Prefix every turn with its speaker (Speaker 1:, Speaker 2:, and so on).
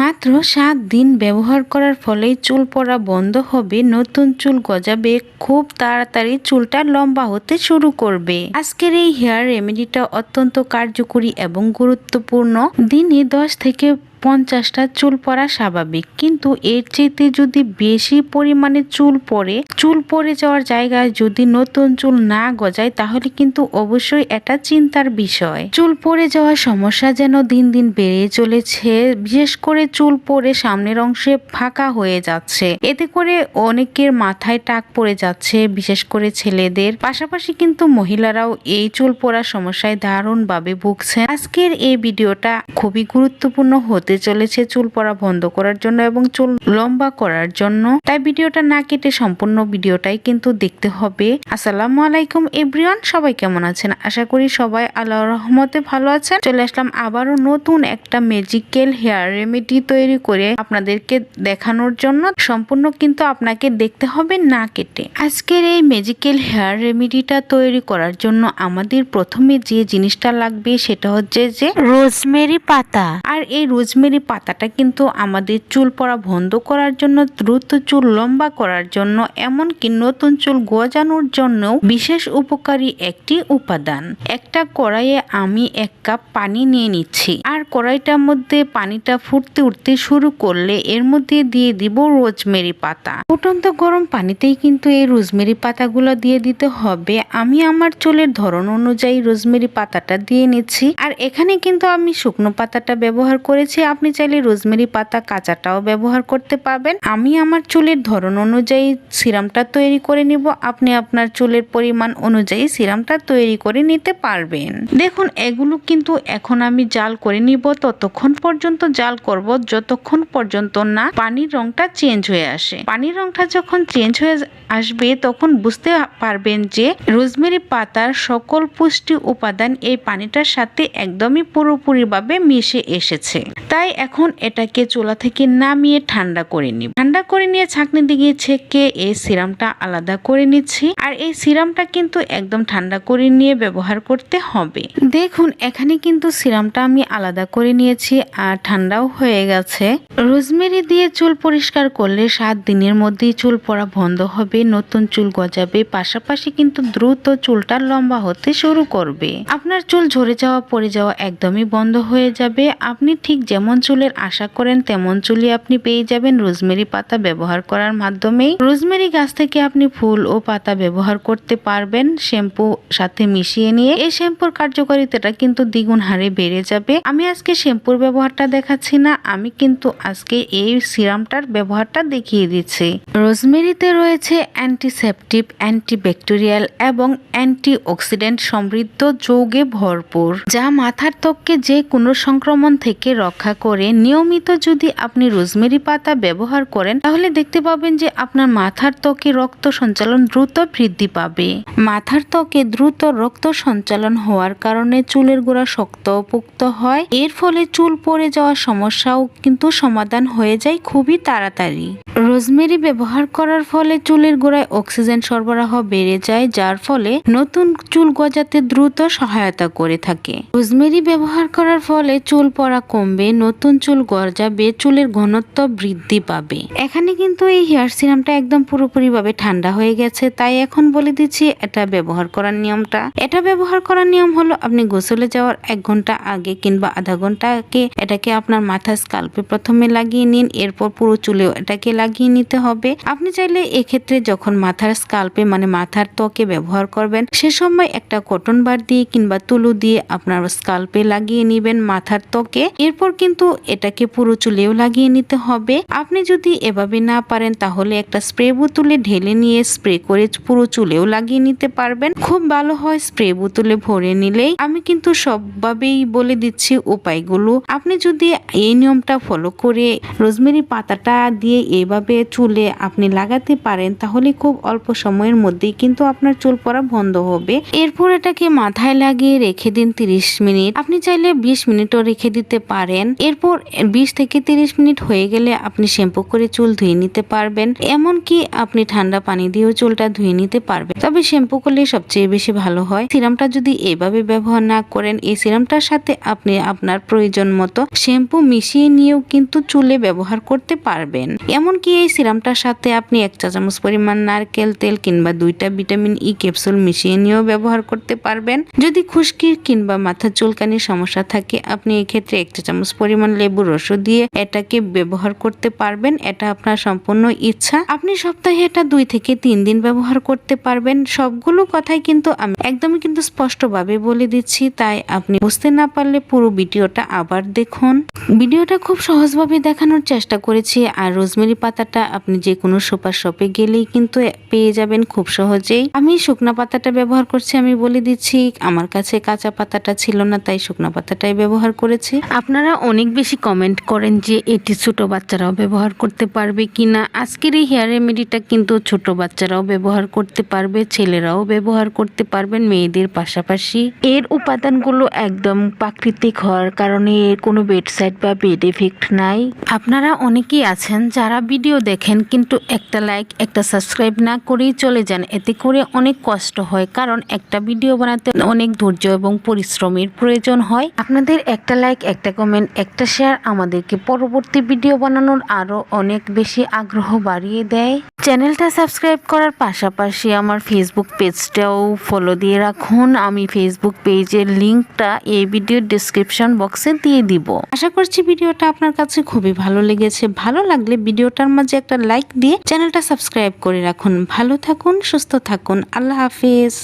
Speaker 1: মাত্র সাত দিন ব্যবহার করার ফলেই চুল পড়া বন্ধ হবে, নতুন চুল গজাবে, খুব তাড়াতাড়ি চুলটা লম্বা হতে শুরু করবে। আজকের এই হেয়ার রেমেডিটা অত্যন্ত কার্যকরী এবং গুরুত্বপূর্ণ। দিনে দশ থেকে পঞ্চাশটা চুল পড়া স্বাভাবিক। কিন্তু এর চেয়ে যদি বেশি পরিমাণে চুল পড়ে চুল পড়ে যাওয়ার জায়গায় যদি নতুন চুল না গজায়, তাহলে কিন্তু অবশ্যই এটা চিন্তার বিষয়। চুল পড়ে যাওয়ার সমস্যা যেন দিন দিন বেড়ে চলেছে, বিশেষ করে চুল পড়ে সামনের অংশে ফাঁকা হয়ে যাচ্ছে। এতে করে অনেকের মাথায় টাক পড়ে যাচ্ছে, বিশেষ করে ছেলেদের। পাশাপাশি কিন্তু মহিলারাও এই চুল পড়ার সমস্যায় দারুণভাবে ভুগছেন। আজকের এই ভিডিওটা খুবই গুরুত্বপূর্ণ হতে চলেছে, চুল পড়া বন্ধ করার জন্য এবং চুল লম্বা করার জন্য। তাই ভিডিওটা না কেটে সম্পূর্ণ ভিডিওটাই কিন্তু দেখতে হবে। আসসালামু আলাইকুম এভরিওয়ান, সবাই কেমন আছেন? আশা করি সবাই আল্লাহর রহমতে ভালো আছেন। চলে আসলাম আবারও নতুন একটা ম্যাজিক্যাল হেয়ার রেমেডি তৈরি করে আপনাদেরকে দেখানোর জন্য। সম্পূর্ণ কিন্তু আপনাকে দেখতে হবে না কেটে। আজকের এই ম্যাজিক্যাল হেয়ার রেমেডিটা তৈরি করার জন্য আমাদের প্রথমে যে জিনিসটা লাগবে সেটা হচ্ছে যে
Speaker 2: রোজমেরি পাতা।
Speaker 1: আর এই রোজমেরি পাতাটা কিন্তু আমাদের চুল পড়া বন্ধ করার জন্য, দ্রুত চুল লম্বা করার জন্য, এমনকি নতুন চুল গজানোর জন্য বিশেষ উপকারী একটি উপাদান। একটা কড়াইয়ে আমি এক কাপ পানি নিয়ে নিচ্ছি। কড়াইটার মধ্যে পানিটা ফুটতে উঠতে শুরু করলে এর মধ্যে দিয়ে দিব রোজমেরি পাতা। ফুটন্ত গরম পানিতেই কিন্তু এই রোজমেরি পাতাগুলো দিয়ে দিতে হবে। আমি আমার চুলের ধরন অনুযায়ী রোজমেরি পাতাটা দিয়ে নিচ্ছি। আর এখানে কিন্তু আমি শুকনো পাতাটা ব্যবহার করেছি। আপনি চাইলে রোজমেরি পাতা কাঁচাটাও ব্যবহার করতে পারবেন। আমি আমার চুলের ধরন অনুযায়ী সিরামটা তৈরি করে নিব। আপনি আপনার চুলের পরিমাণ অনুযায়ী সিরামটা তৈরি করে নিতে পারবেন। দেখুন, এগুলো কিন্তু এখন আমি জাল করে নিব। ততক্ষণ পর্যন্ত জাল করব, যতক্ষণ পর্যন্ত না পানির রংটা চেঞ্জ হয়ে আসে। পানির রংটা যখন চেঞ্জ হয়ে আসবে, তখন বুঝতে পারবেন যে রোজমেরি পাতার সকল পুষ্টি উপাদান এই পানিটার সাথে একদমই পুরোপুরিভাবে মিশে এসেছে। তাই এখন এটাকে চুলা থেকে নামিয়ে ঠান্ডা করে নিব। ঠান্ডা করে নিয়ে ছাঁকনি দিকে ছেঁকে এই সিরামটা আলাদা করে নিচ্ছি। আর এই সিরামটা কিন্তু একদম ঠান্ডা করে নিয়ে ব্যবহার করতে হবে। দেখুন, এখানে কিন্তু সিরামটা আমি আলাদা করে নিয়েছি আর ঠান্ডাও হয়ে গেছে। রোজমেরি দিয়ে চুল পরিষ্কার করলে সাত দিনের মধ্যেই চুল পড়া বন্ধ হবে, নতুন চুল গজাবে, পাশাপাশি কিন্তু দ্রুত চুলটা লম্বা হতে শুরু করবে। আপনার চুল ঝরে যাওয়া, পড়ে যাওয়া একদমই বন্ধ হয়ে যাবে। আপনি ঠিক যেমন চুলের আশা করেন, তেমন চুলই আপনি পেয়ে যাবেন রোজমেরি পাতা ব্যবহার করার মাধ্যমে রোজমেরি গাছ থেকে আপনি ফুল ও পাতা ব্যবহার করতে পারবেন, শ্যাম্পু সাথে মিশিয়ে নিয়ে। এই শ্যাম্পুর কার্যকারিতাটা কিন্তু দ্বিগুণ হারে বেড়ে যাবে। আমি আজকে শ্যাম্পুর ব্যবহারটা দেখাচ্ছি না, আমি কিন্তু আজকে এই সিরামটার ব্যবহারটা দেখিয়ে দিচ্ছি। রোজমেরিতে রয়েছে অ্যান্টিসেপটিভ অ্যান্টিব্যাকটেরিয়াল এবং অ্যান্টি অক্সিডেন্ট সমৃদ্ধ যৌগে ভরপুর, যা মাথার ত্বককে যে কোনো সংক্রমণ থেকে রক্ষা করে। নিয়মিত যদি আপনি রোজমেরি পাতা ব্যবহার করেন, তাহলে দেখতে পাবেন যে আপনার মাথার ত্বকে রক্ত সঞ্চালন দ্রুত বৃদ্ধি পাবে। মাথার ত্বকে দ্রুত রক্ত সঞ্চালন হওয়ার কারণে চুলের গোড়া শক্ত পুক্ত হয়। এর ফলে চুল পড়ে যাওয়ার সমস্যাও কিন্তু সমাধান হয়ে যায় খুবই তাড়াতাড়ি। রোজমেরি ব্যবহার করার ফলে চুলের গোড়ায় অক্সিজেন সরবরাহ বেড়ে যায়, যার ফলে নতুন চুল গজাতে দ্রুত সহায়তা করে থাকে। রোজমেরি ব্যবহার করার ফলে চুল পড়া কমবে, নতুন চুল গজাবে, চুলের ঘনত্ব বৃদ্ধি পাবে। এখানে কিন্তু এই হেয়ার সিরামটা একদম পুরোপুরিভাবে ঠান্ডা হয়ে গেছে, তাই এখন বলে দিচ্ছি এটা ব্যবহার করার নিয়মটা। এটা ব্যবহার করার নিয়ম হলো আপনি গোসলে যাওয়ার এক ঘণ্টা আগে কিংবা আধা ঘণ্টা আগে এটাকে আপনার মাথা স্কাল্পে প্রথমে লাগিয়ে নিন, এরপর পুরো চুলেও এটাকে লাগিয়ে নিতে হবে। আপনি চাইলে এক্ষেত্রে যখন মাথার স্কাল্পে মানে মাথার ত্বকে ব্যবহার করবেন, সে সময় একটা কটন বার দিয়ে কিংবা তুলো দিয়ে আপনার স্কাল্পে লাগিয়ে নিবেন মাথার ত্বকে। এরপর কিন্তু এটাকে পুরো চুলেও লাগিয়ে নিতে হবে। আপনি যদি এভাবে না পারেন, তাহলে একটা স্প্রে বোতলে ঢেলে নিয়ে স্প্রে করে পুরো চুলেও লাগিয়ে নিতে পারবেন। খুব ভালো হয় স্প্রে বোতলে ভরে নিলেই। আমি কিন্তু সবভাবেই বলে দিচ্ছি উপায়গুলো। আপনি যদি এই নিয়মটা ফলো করে রোজমেরি পাতাটা দিয়ে এইভাবে এভাবে চুলে আপনি লাগাতে পারেন তাহলে খুব অল্প সময়ের মধ্যেই কিন্তু আপনার চুল পড়া বন্ধ হবে। এরপর এটাকে মাথায় লাগিয়ে রেখে দিন 30 মিনিট। আপনি চাইলে 20 মিনিটও রেখে দিতে পারেন। এরপর 20 থেকে 30 মিনিট হয়ে গেলে আপনি শ্যাম্পু করে চুল ধুয়ে নিতে পারবেন। এমনকি আপনি ঠান্ডা পানি দিয়েও চুলটা ধুয়ে নিতে পারবেন। তবে শ্যাম্পু করলে সবচেয়ে বেশি ভালো হয়। সিরামটা যদি এভাবে ব্যবহার না করেন, এই সিরামটার সাথে আপনি আপনার প্রয়োজন মতো শ্যাম্পু মিশিয়ে নিয়েও কিন্তু চুলে ব্যবহার করতে পারবেন। এমনকি এই সিরামটার সাথে আপনি এক চা চামচ পরিমাণ নারকেল তেল কিংবা দুইটা ভিটামিন ই ক্যাপসুল মিশিয়ে নিয়েও ব্যবহার করতে পারবেন। যদি খুশকির কিংবা মাথা চুলকানির সমস্যা থাকে, আপনি এক্ষেত্রে এক চা চামচ পরিমাণ লেবুর রস দিয়ে এটাকে ব্যবহার করতে পারবেন। এটা আপনার সম্পূর্ণ ইচ্ছা। আপনি সপ্তাহে এটা দুই থেকে তিন দিন ব্যবহার করতে পারবেন। সবগুলো কথাই কিন্তু আমি একদমই কিন্তু স্পষ্টভাবে বলে দিচ্ছি, তাই আপনি বুঝতে না পারলে পুরো ভিডিওটা আবার দেখুন। ভিডিওটা খুব সহজভাবে দেখানোর চেষ্টা করেছি, আর রোজমেরি পাতাটা আপনি যে কোনো সুপার শপে গেলেই কিন্তু পেয়ে যাবেন খুব সহজেই। আমি শুকনা পাতাটা ব্যবহার করছি, আমি বলে দিচ্ছি, আমার কাছে কাঁচা পাতাটা ছিল না, তাই শুকনা পাতাটাই ব্যবহার করেছি। আপনারা অনেক বেশি কমেন্ট করেন যে এটি ছোট বাচ্চারাও ব্যবহার করতে পারবে কিনা। আজকের এই হেয়ার রেমেডিটা কিন্তু ছোট বাচ্চারাও ব্যবহার করতে পারবে, ছেলেরাও ব্যবহার করতে পারবেন, মেয়েদের পাশাপাশি। এর উপাদানগুলো একদম প্রাকৃতিক হওয়ার কারণে এর কোনো বেডসাইড বা বেড এফেক্ট নাই। আপনারা অনেকেই আছেন যারা ভিডিও দেখেন, কিন্তু একটা লাইক একটা সাবস্ক্রাইব না করেই চলে যান। এতে করে অনেক কষ্ট হয়, কারণ একটা ভিডিও বানাতে অনেক ধৈর্য এবং পরিশ্রমের প্রয়োজন হয়। আপনাদের একটা লাইক একটা কমেন্ট একটা শেয়ার আমাদেরকে পরবর্তী ভিডিও বানানোর আরও অনেক বেশি আগ্রহ বাড়িয়ে দেয়। চ্যানেলটা সাবস্ক্রাইব করার পাশাপাশি আমার ফেসবুক পেজটাও ফলো দিয়ে রাখুন। আমি ফেসবুক পেজের লিঙ্কটা এই ভিডিওর ডিসক্রিপশন বক্সে দিয়ে দিব। আশা করছি ভিডিওটা আপনার কাছে খুবই ভালো লেগেছে। ভালো লাগলে ভিডিওটার মাঝে একটা লাইক দিয়ে চ্যানেলটা সাবস্ক্রাইব করে রাখুন। ভালো থাকুন সুস্থ থাকুন। আল্লাহ হাফিজ।